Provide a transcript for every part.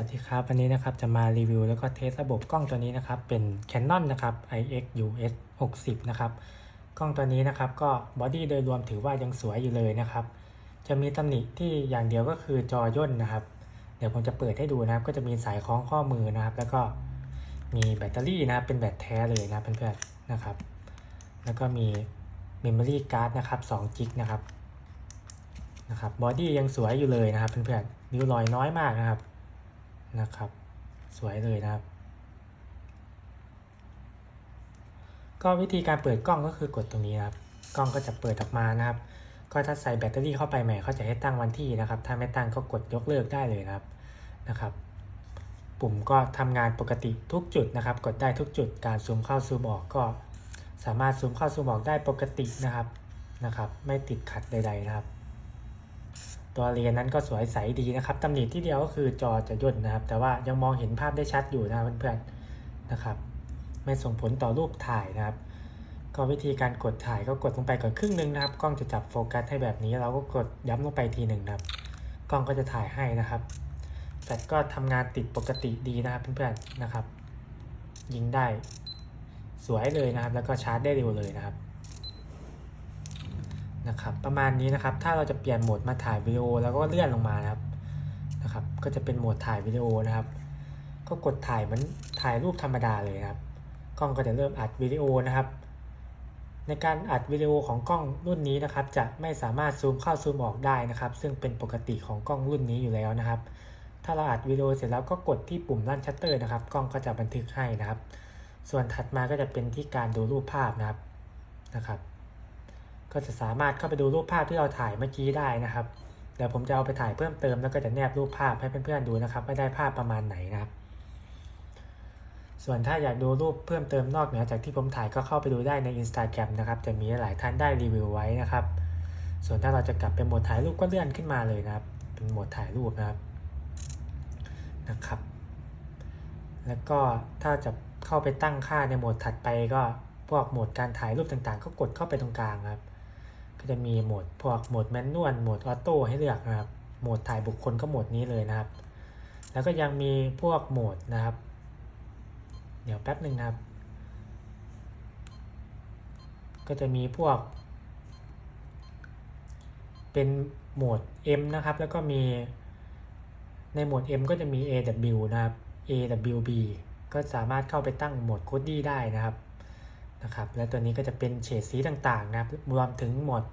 สวัสดีครับวันนี้นะครับจะมารีวิวแล้วก็เทสระบบกล้องตัวนี้นะครับเป็น Canon นะครับ IX US 60นะครับกล้องตัวนี้นะครับก็บอดี้โดยรวมถือว่ายังสวยอยู่เลยนะครับจะมีตำหนิที่อย่างเดียวก็คือจอย่นนะครับ เดี๋ยวผมจะเปิดให้ดูนะครับ ก็จะมีสายคล้องข้อมือนะครับ แล้วก็มีแบตเตอรี่นะครับเป็นแบตแท้เลยนะเพื่อนๆนะครับ แล้วก็มีเมมโมรี่การ์ดนะครับ2จิกนะครับนะครับบอดี้ยังสวยอยู่เลยนะครับเพื่อนๆริ้วรอยน้อยมากนะครับ นะครับ สวยเลยนะครับ ก็วิธีการเปิดกล้องก็คือกดตรงนี้นะครับ กล้องก็จะเปิดออกมานะครับ ก็ถ้าใส่แบตเตอรี่เข้าไปใหม่เขาจะให้ตั้งวันที่นะครับ ถ้าไม่ตั้งก็กดยกเลิกได้เลยนะครับนะครับ ปุ่มก็ทำงานปกติทุกจุดนะครับ กดได้ทุกจุดการซูมเข้าซูมออกก็สามารถซูมเข้าซูมออกได้ปกตินะครับนะครับ ไม่ติดขัดใดๆนะครับ ตัวเรียนนั้นก็สวยใสดีนะครับตำหนิที่เดียวก็คือจอจะย่นนะครับ แต่ว่ายังมองเห็นภาพได้ชัดอยู่นะเพื่อนๆนะครับ ไม่ส่งผลต่อรูปถ่ายนะครับ ก็วิธีการกดถ่ายก็กดลงไปก่อนครึ่งหนึ่งนะครับ กล้องจะจับโฟกัสให้แบบนี้ เราก็กดย้ำลงไปทีหนึ่งนะครับ กล้องก็จะถ่ายให้นะครับแฟลชก็ทำงานติดปกติดีนะครับเพื่อนๆนะครับ ยิงได้สวยเลยนะครับ แล้วก็ชาร์จได้เร็วเลยนะครับ นะครับประมาณนี้นะครับถ้าเราจะเปลี่ยนโหมดมาถ่ายวิดีโอแล้วก็เลื่อนลงมานะครับนะครับ ก็จะเป็นโหมดถ่ายวิดีโอนะครับ ก็กดถ่ายเหมือนถ่ายรูปธรรมดาเลยครับ กล้องก็จะเริ่มอัดวิดีโอนะครับ ในการอัดวิดีโอของกล้องรุ่นนี้นะครับ จะไม่สามารถซูมเข้าซูมออกได้นะครับ ซึ่งเป็นปกติของกล้องรุ่นนี้อยู่แล้วนะครับ ถ้าเราอัดวิดีโอเสร็จแล้วก็กดที่ปุ่มลั่นชัตเตอร์นะครับ กล้องก็จะบันทึกให้นะครับ ส่วนถัดมาก็จะเป็นที่การดูรูปภาพนะครับนะครับ ก็จะสามารถเข้าไปดูรูปภาพที่เราถ่ายเมื่อกี้ได้นะครับเดี๋ยวผมจะเอาไปถ่ายเพิ่มเติมแล้วก็จะแนบรูปภาพให้เพื่อนๆดูนะครับว่าได้ภาพประมาณไหนนะครับส่วนถ้าอยากดูรูปเพิ่มเติมนอกเหนือจากที่ผมถ่ายก็เข้าไปดูได้ใน Instagram นะครับจะมีหลายท่านได้รีวิวไว้นะครับ ส่วนถ้าเราจะกลับเป็นโหมดถ่ายรูปก็เลื่อนขึ้นมาเลยนะครับ เป็นโหมดถ่ายรูปนะครับนะครับ แล้วก็ถ้าจะเข้าไปตั้งค่าในโหมดถัดไปก็พวกโหมดการถ่ายรูปต่างๆ ก็กดเข้าไปตรงกลางครับ ก็จะมีโหมดพวกโหมดแมนนวลโหมดออโต้ให้เลือกนะครับ โหมดถ่ายบุคคลก็โหมดนี้เลยนะครับ แล้วก็ยังมีพวกโหมดนะครับ เดี๋ยวแป๊บหนึ่งนะครับ ก็จะมีพวก เป็นโหมด M นะครับ แล้วก็มีในโหมด M ก็จะมี AW นะครับ AWB ก็สามารถเข้าไปตั้งโหมดโคดดี้ได้นะครับ นะครับ และตัวนี้ก็จะเป็นเฉดสีต่างๆนะครับรวมถึงโหมด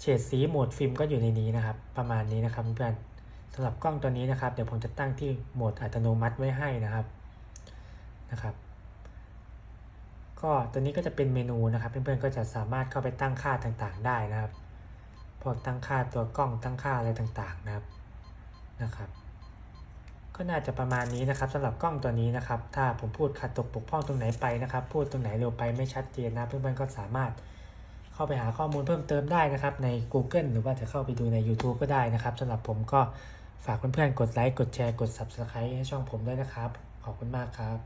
เฉดสีโหมดฟิล์มก็อยู่ในนี้นะครับ ประมาณนี้นะครับเพื่อนสำหรับกล้องตัวนี้นะครับ เดี๋ยวผมจะตั้งที่โหมดอัตโนมัติไว้ให้นะครับนะครับ ก็ตัวนี้ก็จะเป็นเมนูนะครับ เพื่อนๆก็จะสามารถเข้าไปตั้งค่าต่างๆ ได้นะครับพวกตั้งค่าตัวกล้องตั้งค่าอะไรต่างๆนะครับนะครับ ก็น่าจะประมาณนี้นะครับสำหรับกล้องตัวนี้นะครับ ถ้าผมพูดขัดตกปกพร่องตรงไหนไปนะครับ พูดตรงไหนเร็วไปไม่ชัดเจนนะเพื่อนๆก็สามารถเข้าไปหาข้อมูลเพิ่มเติมได้นะครับใน Google หรือว่าจะเข้าไปดูใน YouTube ก็ได้นะครับสำหรับผมก็ฝากเพื่อนๆกดไลค์กดแชร์กด Subscribe ให้ช่องผมด้วยนะครับ ขอบคุณมากครับ